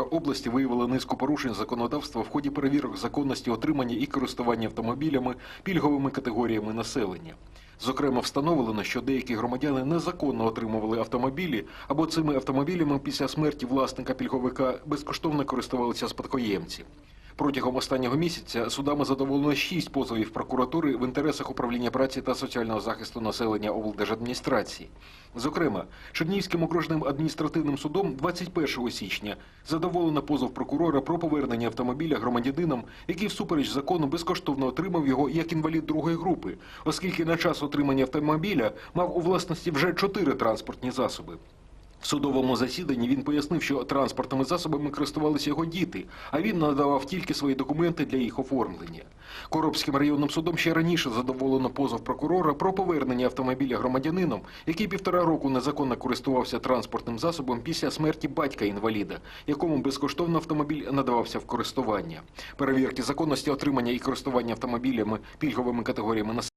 області виявили низку порушень законодавства в ході перевірок законності отримання і користування автомобілями пільговими категоріями населення. Зокрема, встановлено, що деякі громадяни незаконно отримували автомобілі або цими автомобілями після смерті власника пільговика безкоштовно користувалися спадкоємці. Протягом останнього місяця судами задоволено шість позовів прокуратури в інтересах управління праці та соціального захисту населення облдержадміністрації. Зокрема, Чернігівським окружним адміністративним судом 21 січня задоволено позов прокурора про повернення автомобіля громадянинам, який всупереч закону безкоштовно отримав його як інвалід другої групи, оскільки на час отримання автомобіля мав у власності вже чотири транспортні засоби. В судовому засіданні він пояснив, що транспортними засобами користувалися його діти, а він надавав тільки свої документи для їх оформлення. Коробським районним судом ще раніше задоволено позов прокурора про повернення автомобіля громадянином, який півтора року незаконно користувався транспортним засобом після смерті батька-інваліда, якому безкоштовно автомобіль надавався в користування. Перевірки законності отримання і користування автомобілями пільговими категоріями населення